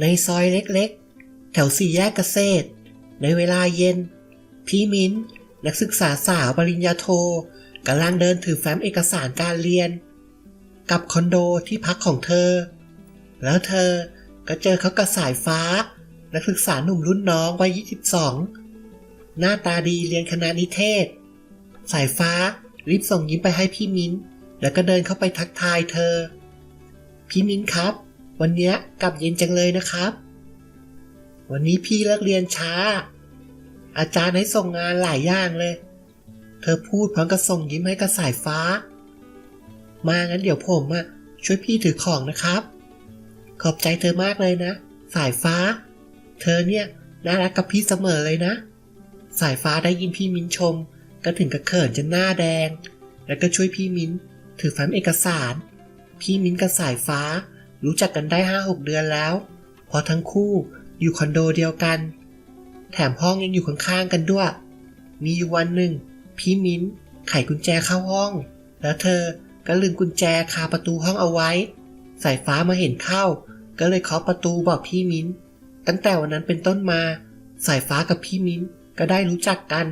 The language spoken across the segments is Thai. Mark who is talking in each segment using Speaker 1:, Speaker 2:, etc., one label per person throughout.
Speaker 1: ในซอยเล็กๆ แถวสี่แยกเกษตร ในเวลาเย็น พี่มิ้น นักศึกษาสาวปริญญาโทกำลังเดินถือแฟ้มเอกสารการเรียน กับคอนโดที่พักของเธอ แล้วเธอก็เจอเขากับสายฟ้า นักศึกษาหนุ่มรุ่นน้องวัย 22 หน้าตาดีเรียนคณะนิเทศ สายฟ้ารีบส่งยิ้มไปให้พี่มิ้น แล้วก็เดินเข้าไปทักทายเธอ พี่มิ้นครับ วันเนี้ยกลับเย็นจังเลยนะครับ วันนี้พี่เลิกเรียนช้า อาจารย์ให้ส่งงานหลายอย่างเลย เธอพูดพร้อมกับส่งยิ้มให้กับสายฟ้า มางั้นเดี๋ยวผมอะช่วยพี่ถือของนะครับ ขอบใจเธอมากเลยนะ สายฟ้า เธอเนี่ยน่ารักกับพี่เสมอเลยนะ สายฟ้าได้ยินพี่มิ้นชม ก็ถึงกับเขินจนหน้าแดง แล้วก็ช่วยพี่มิ้นถือแฟ้มเอกสาร พี่มิ้นกับสายฟ้า รู้จักกันได้ห้าหกเดือนแล้ว พอทั้งคู่อยู่คอนโดเดียวกัน แถมห้องยังอยู่ข้างๆกันด้วย มีอยู่วันหนึ่ง พี่มิ้นไขกุญแจเข้าห้อง แล้วเธอก็ลืมกุญแจคาประตูห้องเอาไว้ สายฟ้ามาเห็นเข้า ก็เลยเคาะประตูบอกพี่มิ้น ตั้งแต่วันนั้นเป็นต้นมา สายฟ้ากับพี่มิ้นก็ได้รู้จักกัน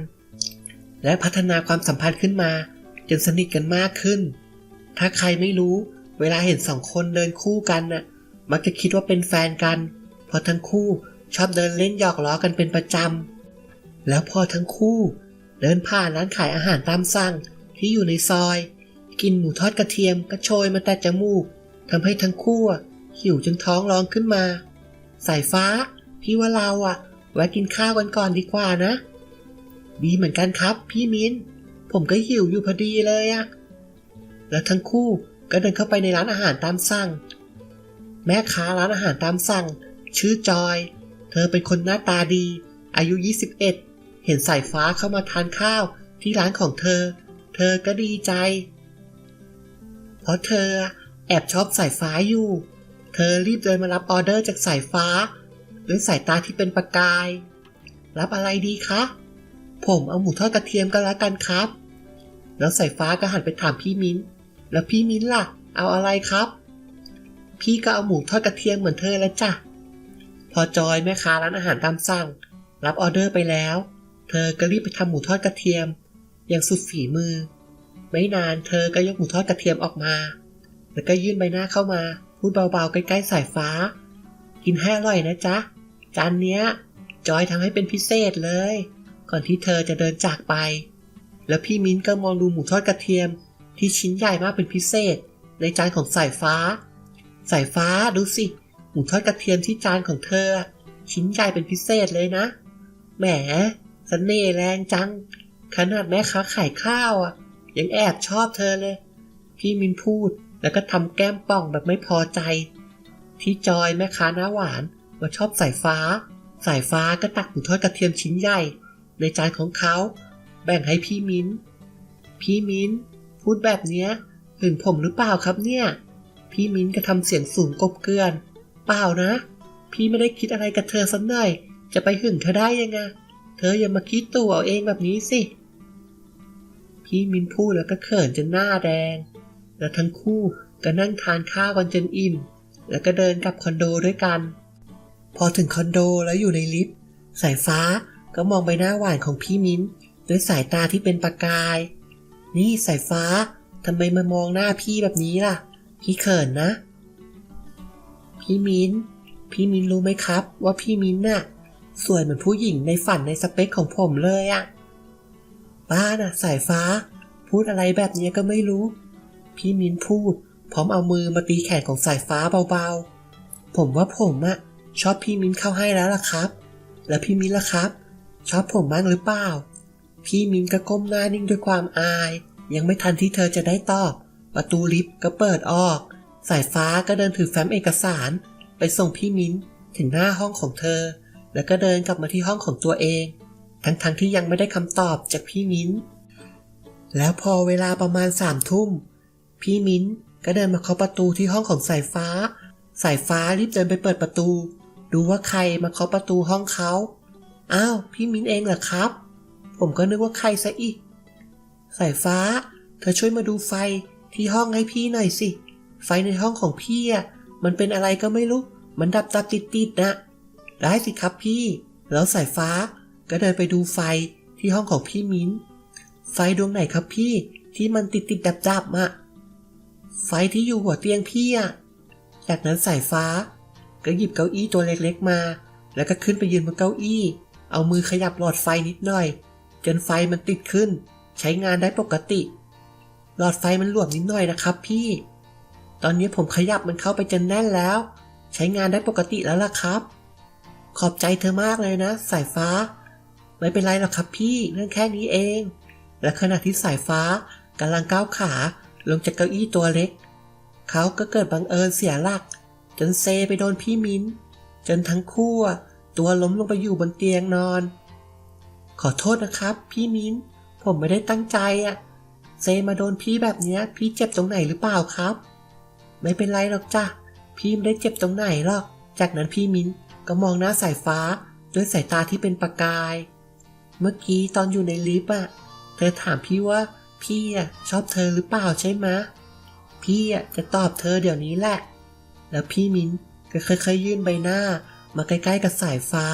Speaker 1: และพัฒนาความสัมพันธ์ขึ้นมา จนสนิทกันมากขึ้น ถ้าใครไม่รู้ เวลาเห็นสองคนเดินคู่กันน่ะ มักจะคิดว่าเป็นแฟนกัน เพราะทั้งคู่ชอบเดินเล่นหยอกล้อกันเป็นประจำ แล้วพอทั้งคู่ เดินผ่านร้านขายอาหารตามสั่งที่อยู่ในซอย กินหมูทอดกระเทียมก็โชยมาแต่จมูกทำให้ทั้งคู่หิวจนท้องร้องขึ้นมา สายฟ้า พี่ว่าเราอะแวะกินข้าวกันก่อนดีกว่านะ ดีเหมือนกันครับ พี่มิ้น ผมก็หิวอยู่พอดีเลยอะแล้วทั้งคู่ ก็เดินเข้าไปในร้านอาหารตามสั่ง แม่ค้าร้านอาหารตามสั่ง ชื่อจอย เธอเป็นคนหน้าตาดี อายุ 21 เห็นสายฟ้าเข้ามาทานข้าวที่ร้านของเธอ เธอก็ดีใจ เพราะเธอแอบชอบสายฟ้าอยู่ เธอรีบเดินมารับออเดอร์จากสายฟ้า ด้วยสายตาที่เป็นประกาย รับอะไรดีคะ ผมเอาหมูทอดกระเทียมก็แล้วกันครับ แล้วสายฟ้าก็หันไปถามพี่มิ้น แล้วพี่มิ้นล่ะ เอาอะไรครับ พี่ก็เอาหมูทอดกระเทียมเหมือนเธอแล้วจ้ะ พอจอยแม่ค้าร้านอาหารตามสั่ง รับออเดอร์ไปแล้ว เธอก็รีบไปทำหมูทอดกระเทียม อย่างสุดฝีมือ ไม่นานเธอก็ยกหมูทอดกระเทียมออกมา แล้วก็ยื่นใบหน้าเข้ามา พูดเบาๆใกล้ๆสายฟ้า กินให้อร่อยนะจ๊ะ จานเนี้ย จอยทำให้เป็นพิเศษเลย ก่อนที่เธอจะเดินจากไป แล้วพี่มิ้นก็มองดูหมูทอดกระเทียม ที่ชิ้นใหญ่มากเป็นพิเศษ ในจานของสายฟ้า สายฟ้าดูสิหมูทอดกระเทียมที่จานของเธอ ชิ้นใหญ่เป็นพิเศษเลยนะ แหมสเสน่ห์แรงจัง ขนาดแม่ค้าขายข้าวอะ ยังแอบชอบเธอเลย พี่มินพูดแล้วก็ทำแก้มป่องแบบไม่พอใจ ที่จอยแม่ค้าหน้าหวานว่าชอบสายฟ้า สายฟ้าก็ตักหมูทอดกระเทียมชิ้นใหญ่ ในจานของเขา แบ่งให้พี่มิ้น พี่มิ้น พูดแบบเนี้ยหึงผมหรือเปล่าครับเนี่ย พี่มิ้นก็ทำเสียงสูงกบเกลื่อน เปล่านะ พี่ไม่ได้คิดอะไรกับเธอสักหน่อย จะไปหึงเธอได้ยังไง เธออย่ามาคิดตัวเอาเองแบบนี้สิ พี่มินพูดแล้วก็เขินจนหน้าแดง แล้วทั้งคู่ก็นั่งทานข้าวกันจนอิ่ม แล้วก็เดินกลับคอนโดด้วยกัน พอถึงคอนโดแล้วอยู่ในลิฟต์สายฟ้าก็มองใบหน้าหวานของพี่มิ้น ด้วยสายตาที่เป็นประกาย นี่สายฟ้าทำไมมามองหน้าพี่แบบนี้ล่ะ พี่เขินนะ พี่มินพี่มินรู้ไหมครับ ว่าพี่มินน่ะ สวยเหมือนผู้หญิงในฝันในสเปคของผมเลยอะบ้าน่ะ สายฟ้า พูดอะไรแบบนี้ก็ไม่รู้ พี่มินพูด พร้อมเอามือมาตีแขนของสายฟ้าเบาๆ ผมว่าผมอะชอบพี่มินเข้าให้แล้วล่ะครับ แล้วพี่มินล่ะครับ ชอบผมบ้างหรือเปล่า พี่มิ้นก็ก้มหน้านิ่งด้วยความอาย ยังไม่ทันที่เธอจะได้ตอบ ประตูลิฟต์ก็เปิดออก สายฟ้าก็เดินถือแฟ้มเอกสาร ไปส่งพี่มิ้นถึงหน้าห้องของเธอ แล้วก็เดินกลับมาที่ห้องของตัวเอง ทั้งๆทที่ยังไม่ได้คำตอบจากพี่มิ้น แล้วพอเวลาประมาณสามทุ่ม พี่มิ้นก็เดินมาเคาะประตูที่ห้องของสายฟ้า สายฟ้ารีบเดินไปเปิดประตู ดูว่าใครมาเคาะประตูห้องเขา อ้าว พี่มิ้นเองเหรอครับ ผมก็นึกว่าใครซะอีก สายฟ้า เธอช่วยมาดูไฟที่ห้องให้พี่หน่อยสิ ไฟในห้องของพี่อะ มันเป็นอะไรก็ไม่รู้ มันดับดับติดติดนะ ได้สิครับพี่ แล้วสายฟ้าก็เดินไปดูไฟที่ห้องของพี่มิ้น ไฟดวงไหนครับพี่ที่มันติดติดดับดับอะไฟที่อยู่หัวเตียงพี่อะจากนั้นสายฟ้า ก็หยิบเก้าอี้ตัวเล็กๆมา แล้วก็ขึ้นไปยืนบนเก้าอี้ เอามือขยับหลอดไฟนิดหน่อย จนไฟมันติดขึ้น ใช้งานได้ปกติ หลอดไฟมันหลวมนิดหน่อยนะครับพี่ ตอนนี้ผมขยับมันเข้าไปจนแน่นแล้ว ใช้งานได้ปกติแล้วล่ะครับ ขอบใจเธอมากเลยนะ สายฟ้า ไม่เป็นไรหรอกครับพี่เรื่องแค่นี้เอง และขณะที่สายฟ้ากำลังก้าวขาลงจากเก้าอี้ตัวเล็ก เขาก็เกิดบังเอิญเสียหลัก จนเซไปโดนพี่มิ้น จนทั้งคู่ตัวล้มลงไปอยู่บนเตียงนอน ขอโทษนะครับ พี่มิ้น ผมไม่ได้ตั้งใจอะเซมาโดนพี่แบบเนี้ย พี่เจ็บตรงไหนหรือเปล่าครับ ไม่เป็นไรหรอกจ้ะ พี่ไม่ได้เจ็บตรงไหนหรอก จากนั้นพี่มิ้นก็มองหน้าสายฟ้าด้วยสายตาที่เป็นประกาย เมื่อกี้ตอนอยู่ในลิฟต์อะเธอถามพี่ว่าพี่อะชอบเธอหรือเปล่าใช่ไหมพี่อะจะตอบเธอเดี๋ยวนี้แหละ แล้วพี่มิ้นก็ค่อยๆยื่นใบหน้า มาใกล้ๆกับสายฟ้า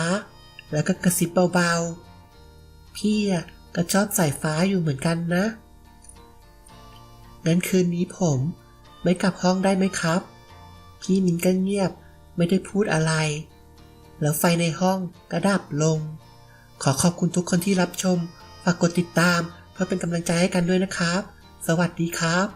Speaker 1: แล้วก็กระซิบเบาๆ พี่อะก็ชอบสายฟ้าอยู่เหมือนกันนะ งั้นคืนนี้ผมไม่กลับห้องได้ไหมครับ พี่มินก็เงียบไม่ได้พูดอะไร แล้วไฟในห้องก็ดับลง ขอขอบคุณทุกคนที่รับชม ฝากกดติดตามเพื่อเป็นกำลังใจให้กันด้วยนะครับ สวัสดีครับ